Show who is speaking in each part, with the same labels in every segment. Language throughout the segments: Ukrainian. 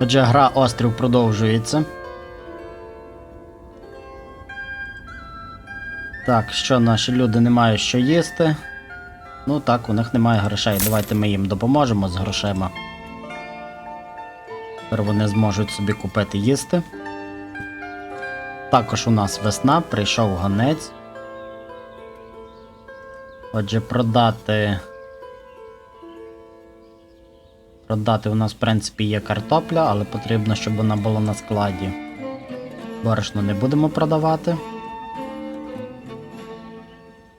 Speaker 1: Отже, гра острів продовжується. Так, що наші люди не мають що їсти. Ну так, у них немає грошей. Давайте ми їм допоможемо з грошима. Тепер вони зможуть собі купити їсти. Також у нас весна, прийшов гонець. Отже, продати. Продати у нас, в принципі, є картопля, але потрібно, щоб вона була на складі. Борошно не будемо продавати.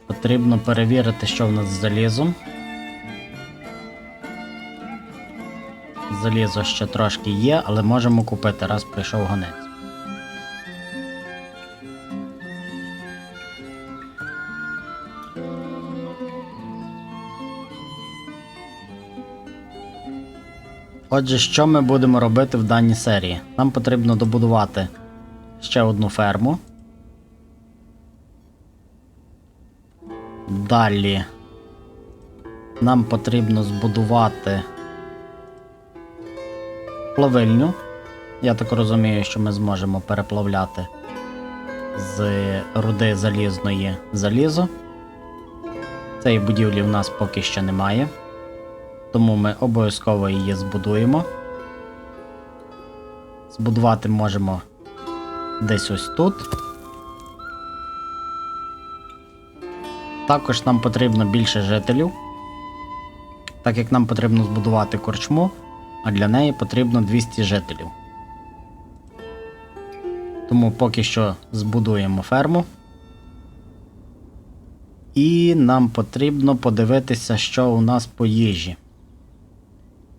Speaker 1: Потрібно перевірити, що в нас з залізом. Залізо ще трошки є, але можемо купити, раз прийшов гонець. Отже, що ми будемо робити в даній серії? Нам потрібно добудувати ще одну ферму. Далі нам потрібно збудувати плавильню. Я так розумію, що ми зможемо переплавляти з руди залізної залізо. Цієї будівлі в нас поки що немає. Тому ми обов'язково її збудуємо. Збудувати можемо десь ось тут. Також нам потрібно більше жителів, так як нам потрібно збудувати корчму, а для неї потрібно 200 жителів. Тому поки що збудуємо ферму. І нам потрібно подивитися, що у нас по їжі.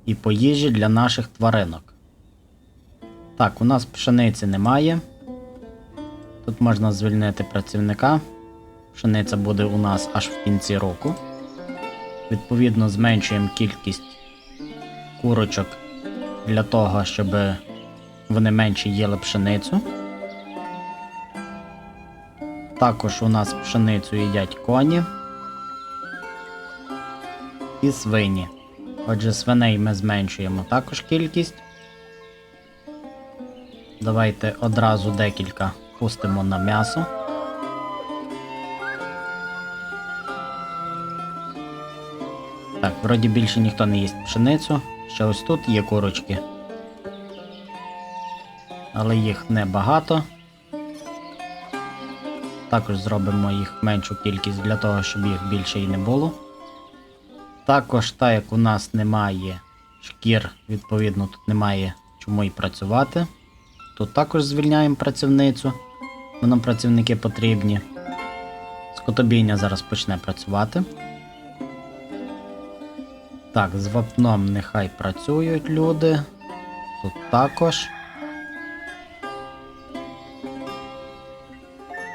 Speaker 1: І по їжі для наших тваринок. Так, у нас пшениці немає. Тут можна звільнити працівника. Пшениця буде у нас аж в кінці року. Відповідно, зменшуємо кількість курочок для того, щоб вони менше їли пшеницю. Також у нас пшеницю їдять коні і свині. Отже, свиней ми зменшуємо також кількість. Давайте одразу декілька пустимо на м'ясо. Так, вроді більше ніхто не їсть пшеницю. Ще ось тут є курочки. Але їх небагато. Також зробимо їх меншу кількість для того, щоб їх більше і не було. Також, так як у нас немає шкір, відповідно, тут немає чому і працювати. Тут також звільняємо працівницю, бо нам працівники потрібні. Скотобійня зараз почне працювати. Так, з вапном нехай працюють люди. Тут також.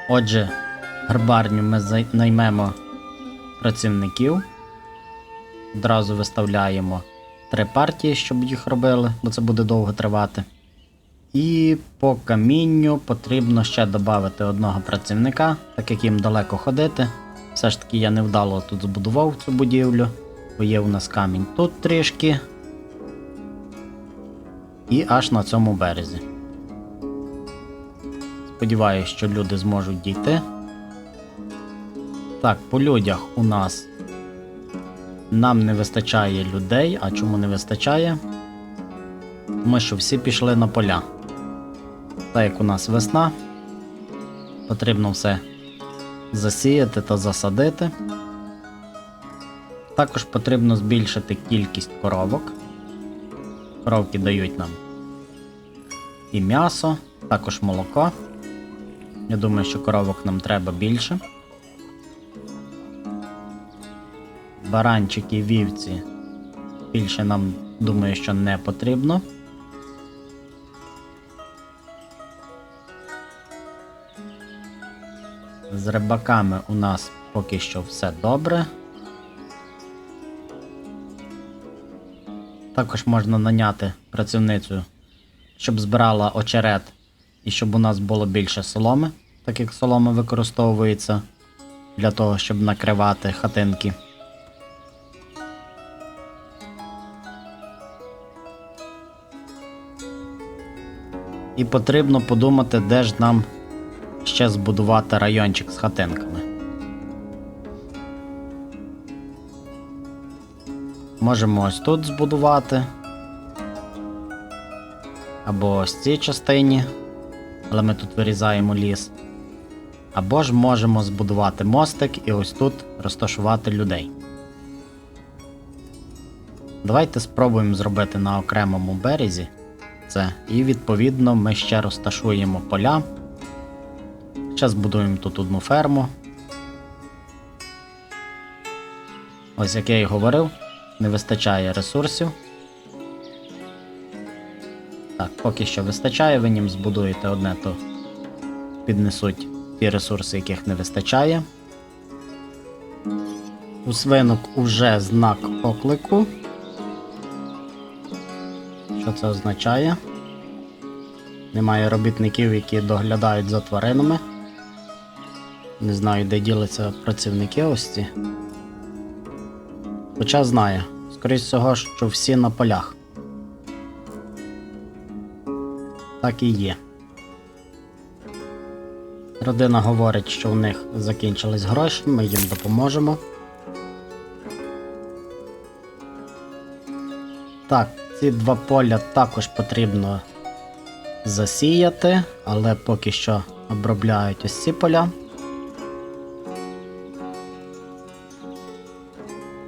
Speaker 1: Отже, гарбарню ми наймемо працівників. Одразу виставляємо три партії, щоб їх робили, бо це буде довго тривати. І по камінню потрібно ще додати одного працівника, так як їм далеко ходити. Все ж таки я невдало тут збудував цю будівлю, бо є у нас камінь тут трішки. І аж на цьому березі. Сподіваюсь, що люди зможуть дійти. Так, по людях у нас нам не вистачає людей. А чому не вистачає? Тому що всі пішли на поля. Так як у нас весна, потрібно все засіяти та засадити. Також потрібно збільшити кількість коровок. Коровки дають нам і м'ясо, також молоко. Я думаю, що коровок нам треба більше. Баранчики, вівці. Більше нам думаю, що не потрібно. З рибаками у нас поки що все добре. Також можна наняти працівницю, щоб збирала очерет і щоб у нас було більше соломи, так як солома використовується для того, щоб накривати хатинки. І потрібно подумати, де ж нам ще збудувати райончик з хатинками. Можемо ось тут збудувати. Або ось цій частині, але ми тут вирізаємо ліс. Або ж можемо збудувати мостик і ось тут розташувати людей. Давайте спробуємо зробити на окремому березі це. І відповідно ми ще розташуємо поля. Ще збудуємо тут одну ферму. Ось як я і говорив, не вистачає ресурсів. Так, поки що вистачає, ви ним збудуєте одне, то піднесуть ті ресурси, яких не вистачає. У свинок уже знак оклику. Що це означає? Немає робітників, які доглядають за тваринами. Не знаю, де діляться працівники ось ці. Хоча знаю, скоріш всього, що всі на полях. Так і є. Родина говорить, що у них закінчились гроші, ми їм допоможемо. Так, ці два поля також потрібно засіяти, але поки що обробляють ось ці поля.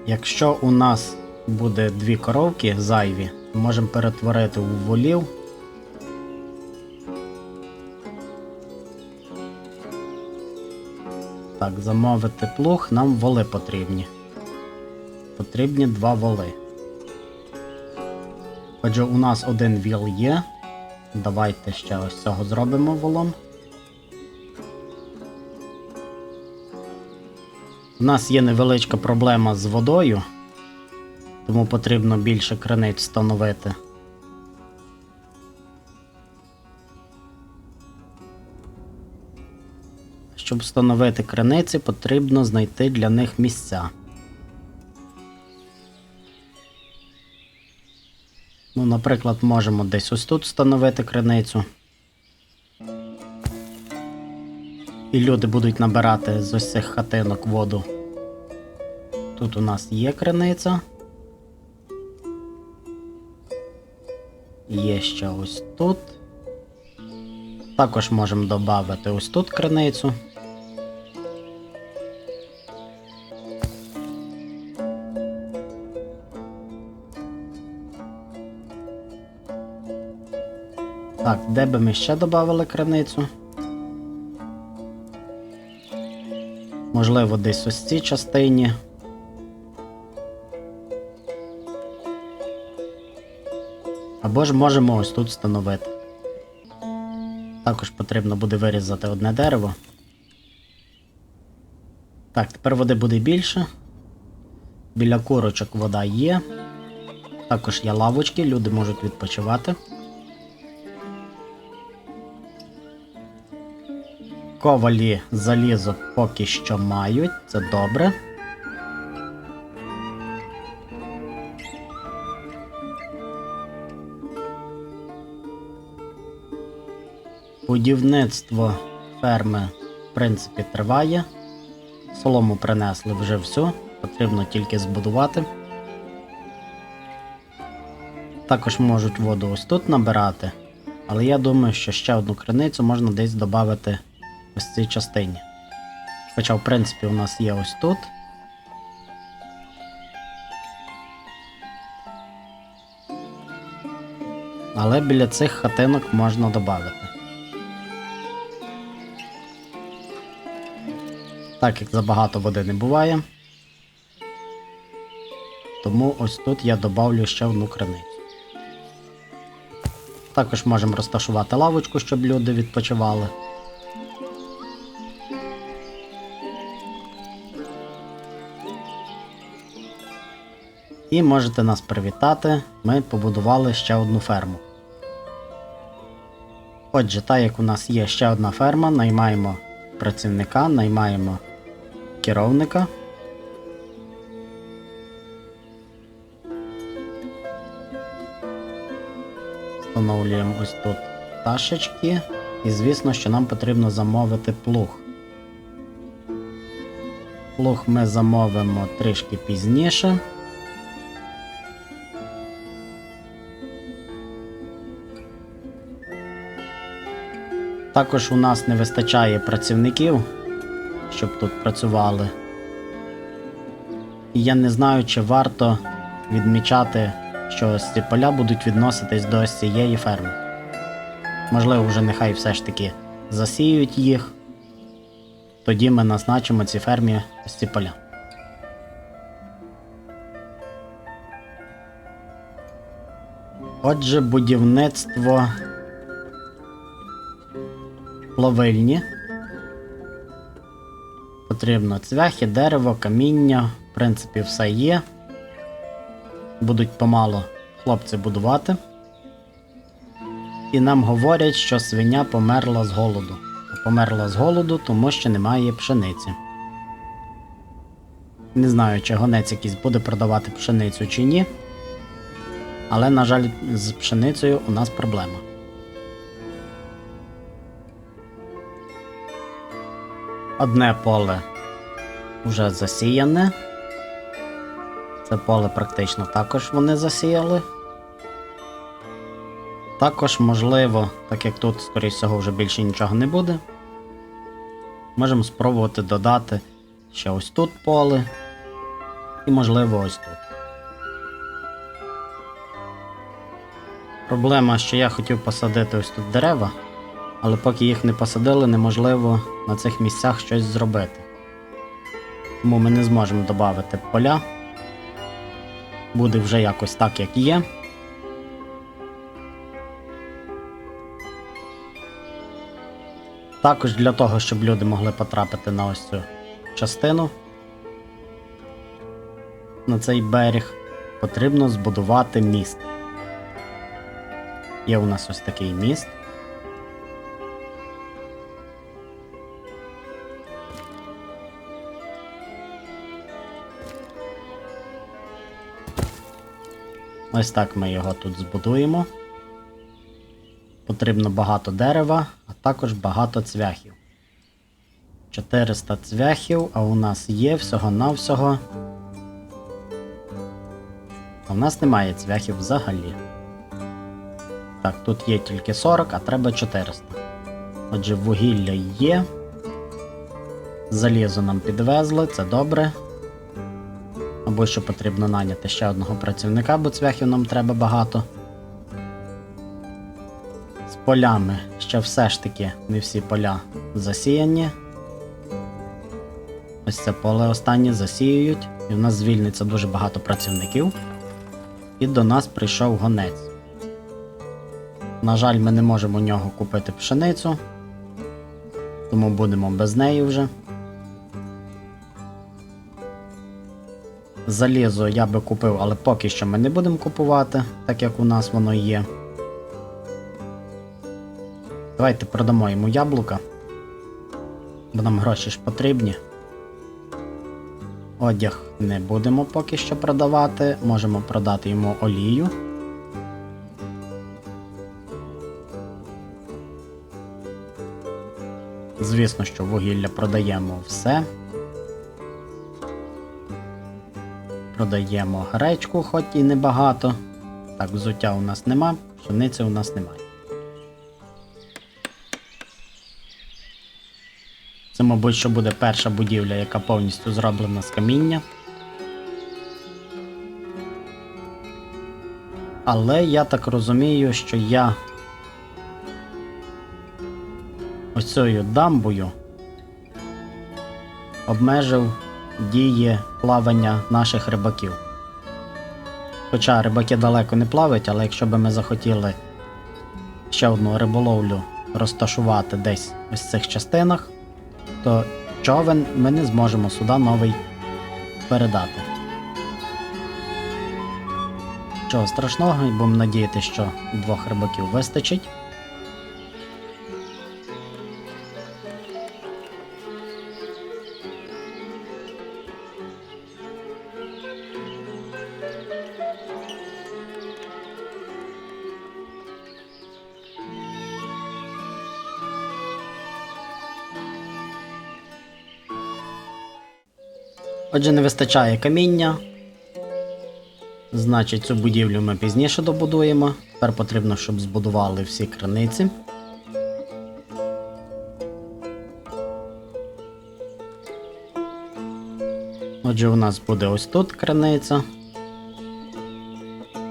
Speaker 1: Якщо у нас буде дві коровки зайві, можемо перетворити у волів. Так, замовити плуг, нам воли потрібні. Потрібні два воли. Отже, у нас один віл є. Давайте ще ось цього зробимо волом. У нас є невеличка проблема з водою, тому потрібно більше криниць встановити. Щоб встановити криниці, потрібно знайти для них місця. Наприклад, можемо десь ось тут встановити криницю. І люди будуть набирати з ось цих хатинок воду. Тут у нас є криниця. Є ще ось тут. Також можемо додати ось тут криницю. Так, де би ми ще додали криницю? Можливо, десь ось цій частині. Або ж можемо ось тут встановити. Також потрібно буде вирізати одне дерево. Так, тепер води буде більше. Біля курочок вода є. Також є лавочки, люди можуть відпочивати. Ковалі залізо поки що мають, це добре. Будівництво ферми, в принципі, триває. Солому принесли вже всю, потрібно тільки збудувати. Також можуть воду ось тут набирати, але я думаю, що ще одну криницю можна десь додати ось цій частині. Хоча, в принципі, у нас є ось тут. Але біля цих хатинок можна додати. Так як забагато води не буває. Тому ось тут я додавлю ще одну криницю. Також можемо розташувати лавочку, щоб люди відпочивали. І можете нас привітати. Ми побудували ще одну ферму. Отже, так як у нас є ще одна ферма, наймаємо працівника, наймаємо керівника. Встановлюємо ось тут пташечки. І звісно, що нам потрібно замовити плуг. Плуг ми замовимо трішки пізніше. Також у нас не вистачає працівників, щоб тут працювали. І я не знаю, чи варто відмічати, що ось ці поля будуть відноситись до цієї ферми. Можливо, вже нехай все ж таки засіють їх. Тоді ми назначимо цій фермі ось ці поля. Отже, будівництво плавильні. Потрібно цвяхи, дерево, каміння. В принципі, все є. Будуть помало хлопці будувати. І нам говорять, що свиня померла з голоду. Померла з голоду, тому що немає пшениці. Не знаю, чи гонець якийсь буде продавати пшеницю чи ні. Але, на жаль, з пшеницею у нас проблема. Одне поле вже засіяне. Це поле практично також вони засіяли. Також, можливо, так як тут, скоріш всього, вже більше нічого не буде. Можемо спробувати додати ще ось тут поле. І, можливо, ось тут. Проблема, що я хотів посадити ось тут дерева, але поки їх не посадили, неможливо на цих місцях щось зробити. Тому ми не зможемо додати поля. Буде вже якось так, як є. Також для того, щоб люди могли потрапити на ось цю частину, на цей берег, потрібно збудувати міст. Є у нас ось такий міст. Ось так ми його тут збудуємо. Потрібно багато дерева, а також багато цвяхів. 400 цвяхів, а у нас є всього-навсього. А в нас немає цвяхів взагалі. Так, тут є тільки 40, а треба 400. Отже, вугілля є. Залізо нам підвезли, це добре. Або що потрібно наняти ще одного працівника, бо цвяхів нам треба багато. З полями ще все ж таки не всі поля засіяні. Ось це поле останнє засіюють, і в нас звільниться дуже багато працівників. І до нас прийшов гонець. На жаль, ми не можемо у нього купити пшеницю, тому будемо без неї вже. Залізо я би купив, але поки що ми не будемо купувати, так як у нас воно є. Давайте продамо йому яблука, бо нам гроші ж потрібні. Одяг не будемо поки що продавати, можемо продати йому олію. Звісно, що вугілля продаємо все. Продаємо гречку, хоч і небагато. Так, взуття у нас нема, пшениці у нас немає. Це, мабуть, що буде перша будівля, яка повністю зроблена з каміння. Але я так розумію, що я ось дамбою обмежив дії плавання наших рибаків. Хоча рибаки далеко не плавають, але якщо би ми захотіли ще одну риболовлю розташувати десь ось цих частинах, то човен ми не зможемо сюди новий передати. Чого страшного, будемо надіяти, що двох рибаків вистачить. Отже, не вистачає каміння. Значить, цю будівлю ми пізніше добудуємо. Тепер потрібно, щоб збудували всі криниці. Отже, у нас буде ось тут криниця.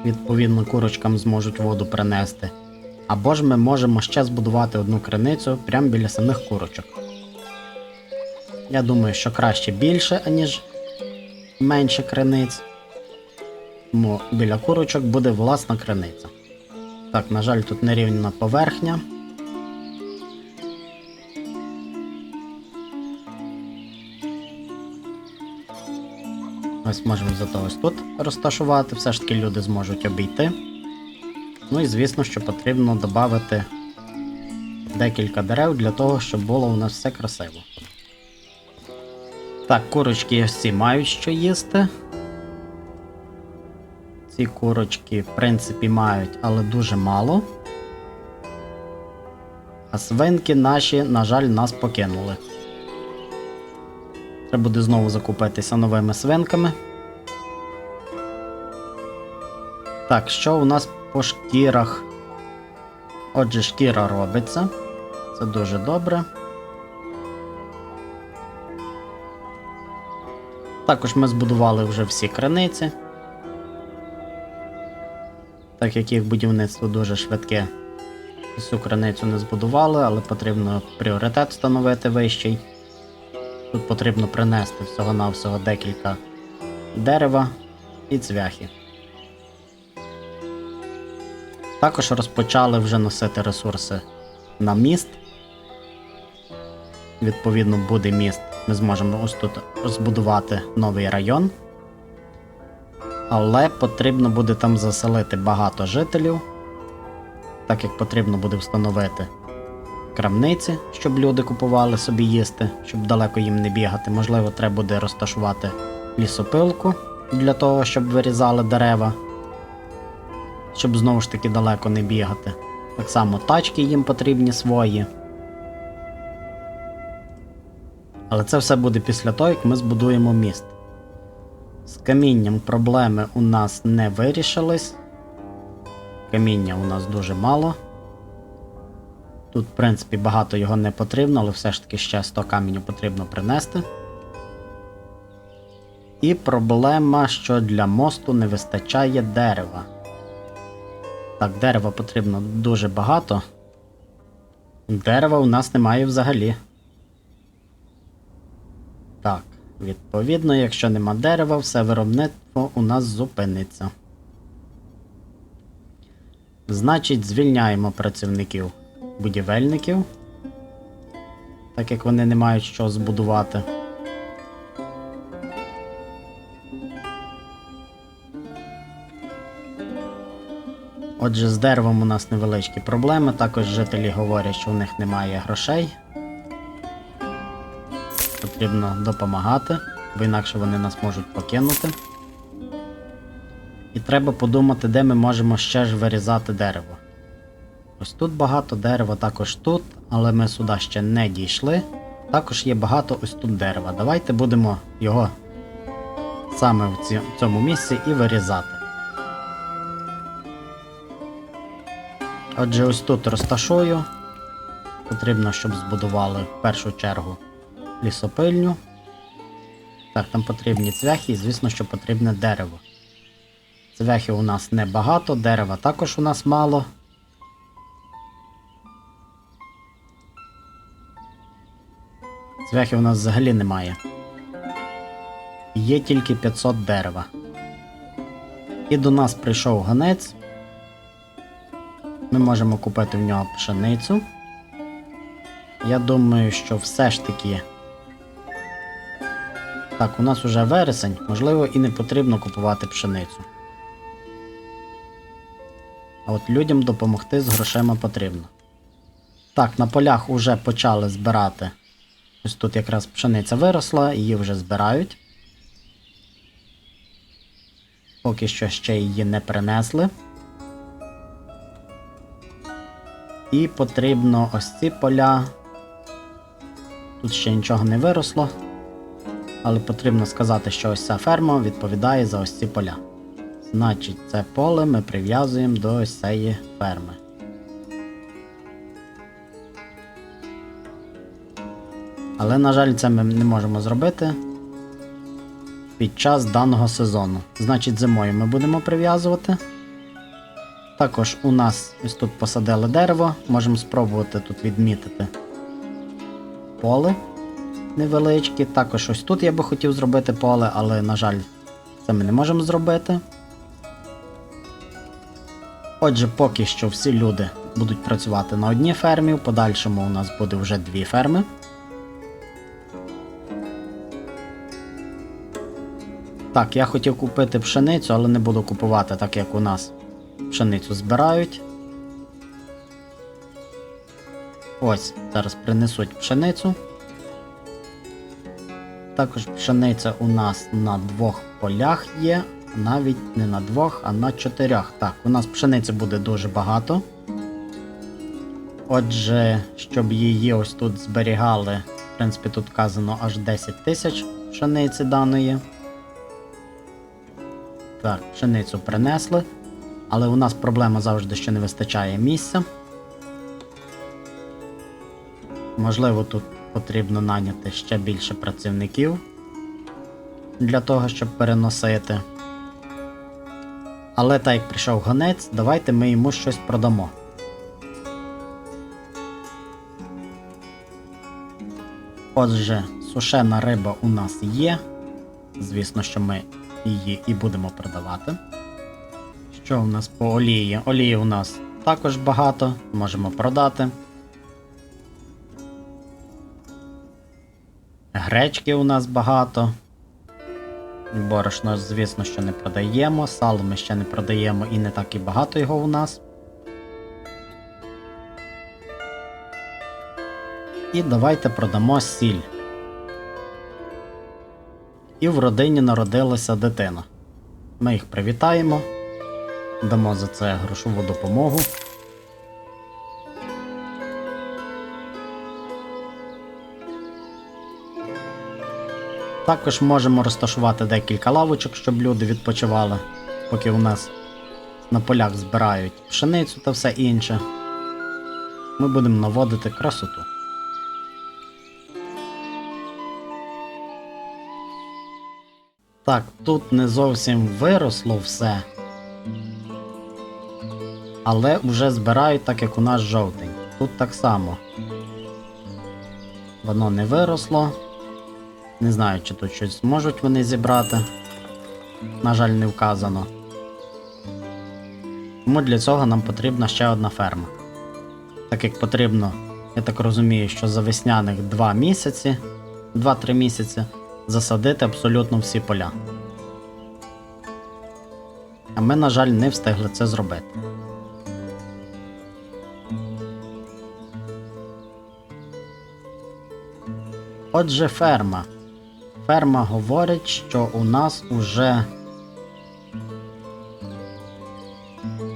Speaker 1: Відповідно, курочкам зможуть воду принести. Або ж ми можемо ще збудувати одну криницю прямо біля самих курочок. Я думаю, що краще більше, аніж менше криниць. Тому біля курочок буде власна криниця. Так, на жаль, тут нерівна поверхня. Ось можемо зато ось тут розташувати, все ж таки люди зможуть обійти. Ну і звісно, що потрібно додати декілька дерев для того, щоб було у нас все красиво. Так, курочки ось ці мають що їсти. Ці курочки, в принципі, мають, але дуже мало. А свинки наші, на жаль, нас покинули. Треба буде знову закупитися новими свинками. Так, що у нас по шкірах? Отже, шкіра робиться. Це дуже добре. Також ми збудували вже всі криниці. Так як їх будівництво дуже швидке, всю криницю не збудували, але потрібно пріоритет встановити вищий. Тут потрібно принести всього-навсього декілька дерева і цвяхи. Також розпочали вже носити ресурси на міст. Відповідно, буде міст. Ми зможемо ось тут збудувати новий район. Але потрібно буде там заселити багато жителів, так як потрібно буде встановити крамниці, щоб люди купували собі їсти, щоб далеко їм не бігати. Можливо, треба буде розташувати лісопилку для того, щоб вирізали дерева, щоб знову ж таки далеко не бігати. Так само тачки їм потрібні свої. Але це все буде після того, як ми збудуємо міст. З камінням проблеми у нас не вирішились. Каміння у нас дуже мало. Тут, в принципі, багато його не потрібно, але все ж таки ще 100 каменю потрібно принести. І проблема, що для мосту не вистачає дерева. Так, дерева потрібно дуже багато. Дерева у нас немає взагалі. Так, відповідно, якщо нема дерева, все виробництво у нас зупиниться. Значить, звільняємо працівників будівельників, так як вони не мають що збудувати. Отже, з деревом у нас невеличкі проблеми. Також жителі говорять, що у них немає грошей. Потрібно допомагати, бо інакше вони нас можуть покинути. І треба подумати, де ми можемо ще ж вирізати дерево. Ось тут багато дерева, також тут, але ми сюди ще не дійшли. Також є багато ось тут дерева. Давайте будемо його саме в цьому місці і вирізати. Отже, ось тут розташую. Потрібно, щоб збудували в першу чергу лісопильню. Так, там потрібні цвяхи і, звісно, що потрібне дерево. Цвяхів у нас небагато, дерева також у нас мало. Цвяхів у нас взагалі немає. Є тільки 500 дерева. І до нас прийшов гонець. Ми можемо купити в нього пшеницю. Я думаю, що все ж таки. Так, у нас уже вересень, можливо, і не потрібно купувати пшеницю. А от людям допомогти з грошима потрібно. Так, на полях уже почали збирати. Ось тут якраз пшениця виросла, її вже збирають. Поки що ще її не принесли. І потрібно ось ці поля. Тут ще нічого не виросло. Але потрібно сказати, що ось ця ферма відповідає за ось ці поля. Значить, це поле ми прив'язуємо до ось цієї ферми. Але, на жаль, це ми не можемо зробити під час даного сезону. Значить, зимою ми будемо прив'язувати. Також у нас ось тут посадили дерево, можемо спробувати тут відмітити поле невеличке. Також ось тут я би хотів зробити поле, але, на жаль, це ми не можемо зробити. Отже, поки що всі люди будуть працювати на одній фермі, в подальшому у нас буде вже дві ферми. Так, я хотів купити пшеницю, але не буду купувати, так як у нас пшеницю збирають. Ось, зараз принесуть пшеницю. Також пшениця у нас на двох полях є, навіть не на двох, а на чотирьох. Так, у нас пшениці буде дуже багато. Отже, щоб її ось тут зберігали, в принципі, тут вказано аж 10 тисяч пшениці даної. Так, пшеницю принесли. Але у нас проблема завжди, що не вистачає місця. Можливо, тут потрібно наняти ще більше працівників для того, щоб переносити. Але так як прийшов гонець, давайте ми йому щось продамо. Отже, сушена риба у нас є. Звісно, що ми її і будемо продавати. Що у нас по олії? Олії у нас також багато, можемо продати. Гречки у нас багато. Борошно, звісно, що не продаємо. Сало ми ще не продаємо і не так і багато його у нас. І давайте продамо сіль. І в родині народилася дитина. Ми їх привітаємо. Дамо за це грошову допомогу. Також можемо розташувати декілька лавочок, щоб люди відпочивали, поки у нас на полях збирають пшеницю та все інше. Ми будемо наводити красоту. Так, тут не зовсім виросло все. Але вже збирають так, як у нас жовтень. Тут так само. Воно не виросло. Не знаю, чи тут щось зможуть вони зібрати. На жаль, не вказано. Тому для цього нам потрібна ще одна ферма. Так як потрібно, я так розумію, що за весняних 2 місяці, 2-3 місяці засадити абсолютно всі поля. А ми, на жаль, не встигли це зробити. Отже, ферма. Ферма говорить, що у нас уже.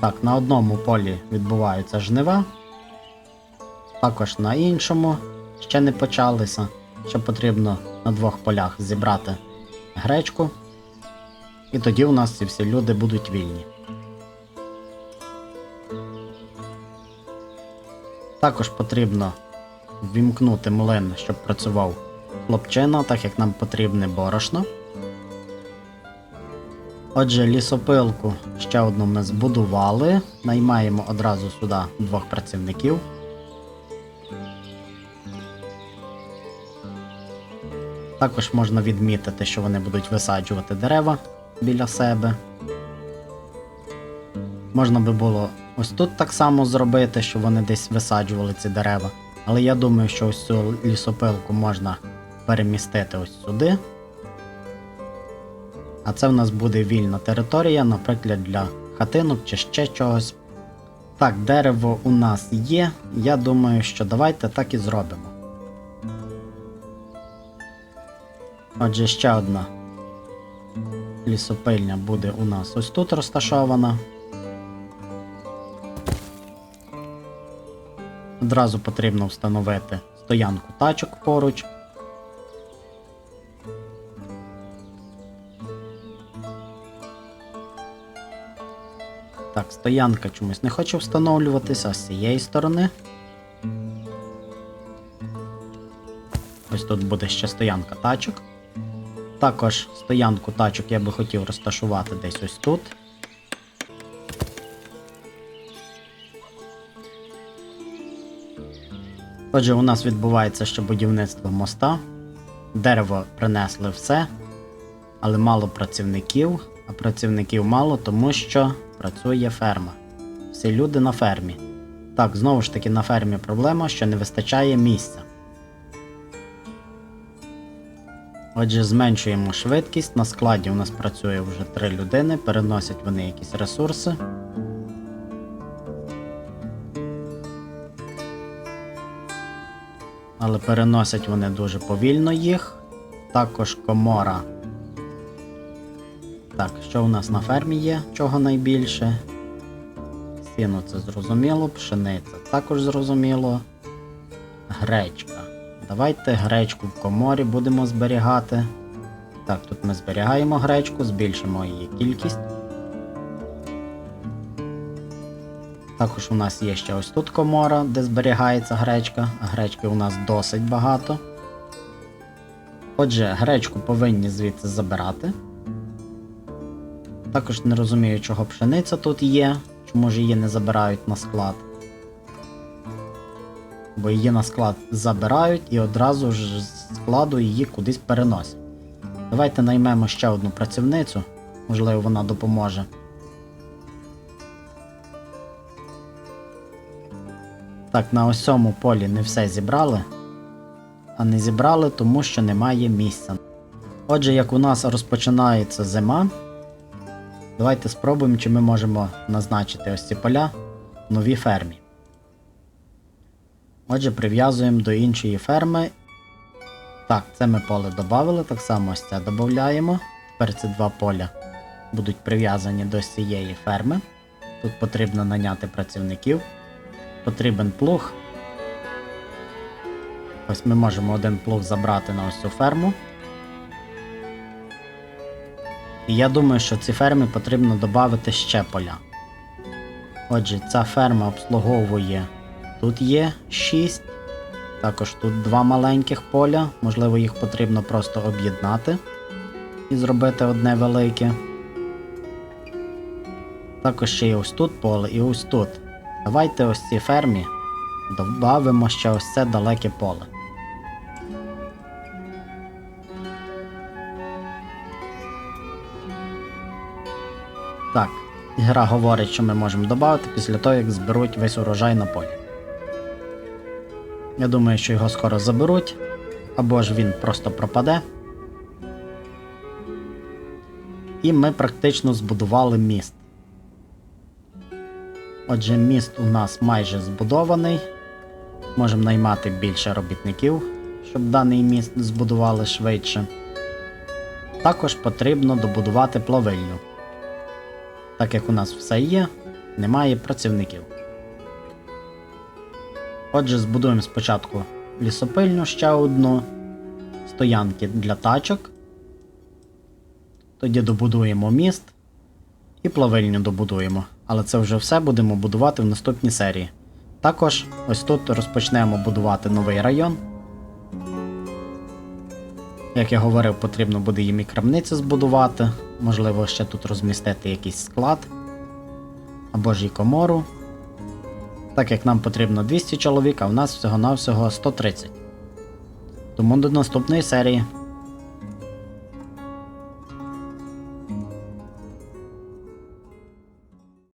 Speaker 1: Так, на одному полі відбуваються жнива. Також на іншому ще не почалися. Ще потрібно на двох полях зібрати гречку. І тоді у нас ці всі люди будуть вільні. Також потрібно вімкнути млин, щоб працював хлопчина, так як нам потрібне борошно. Отже, лісопилку ще одну ми збудували. Наймаємо одразу сюди двох працівників. Також можна відмітити, що вони будуть висаджувати дерева біля себе. Можна би було ось тут так само зробити, щоб вони десь висаджували ці дерева. Але я думаю, що ось цю лісопилку можна перемістити ось сюди. А це в нас буде вільна територія, наприклад, для хатинок чи ще чогось. Так, дерево у нас є. Я думаю, що давайте так і зробимо. Отже, ще одна лісопильня буде у нас ось тут розташована. Одразу потрібно встановити стоянку тачок поруч. Так, стоянка чомусь не хоче встановлюватися з цієї сторони. Ось тут буде ще стоянка тачок. Також стоянку тачок я би хотів розташувати десь ось тут. Отже, у нас відбувається ще будівництво моста. Дерево принесли все, але мало працівників, а працівників мало, тому що працює ферма. Всі люди на фермі. Так, знову ж таки, на фермі проблема, що не вистачає місця. Отже, зменшуємо швидкість. На складі у нас працює вже три людини, переносять вони якісь ресурси. Але переносять вони дуже повільно їх. Також комора. Так, що у нас на фермі є? Чого найбільше? Сіно це зрозуміло, пшениця також зрозуміло. Гречка. Давайте гречку в коморі будемо зберігати. Так, тут ми зберігаємо гречку, збільшимо її кількість. Також у нас є ще ось тут комора, де зберігається гречка, гречки у нас досить багато. Отже, гречку повинні звідси забирати. Також не розумію, чого пшениця тут є, чому ж її не забирають на склад. Бо її на склад забирають і одразу ж з складу її кудись переносять. Давайте наймемо ще одну працівницю, можливо, вона допоможе. Так, на ось цьому полі не все зібрали, а не зібрали, тому що немає місця. Отже, як у нас розпочинається зима, давайте спробуємо, чи ми можемо назначити ось ці поля в новій фермі. Отже, прив'язуємо до іншої ферми. Так, це ми поле додали, так само ось це додаємо. Тепер ці два поля будуть прив'язані до цієї ферми. Тут потрібно наняти працівників. Потрібен плуг. Ось ми можемо один плуг забрати на ось цю ферму. І я думаю, що ці ферми потрібно додати ще поля. Отже, ця ферма обслуговує. Тут є 6. Також тут два маленьких поля. Можливо, їх потрібно просто об'єднати і зробити одне велике. Також ще є ось тут поле і ось тут. Давайте ось цій фермі додамо ще ось це далеке поле. Гра говорить, що ми можемо додати після того, як зберуть весь урожай на полі. Я думаю, що його скоро заберуть, або ж він просто пропаде. І ми практично збудували міст. Отже, міст у нас майже збудований. Можемо наймати більше робітників, щоб даний міст збудували швидше. Також потрібно добудувати плавильню. Так як у нас все є, немає працівників. Отже, збудуємо спочатку лісопильню ще одну, стоянки для тачок. Тоді добудуємо міст і плавильню добудуємо. Але це вже все будемо будувати в наступній серії. Також ось тут розпочнемо будувати новий район. Як я говорив, потрібно буде їм і крамницю збудувати, можливо, ще тут розмістити якийсь склад або ж і комору. Так як нам потрібно 200 чоловік, а в нас всього-навсього 130. Тому до наступної серії.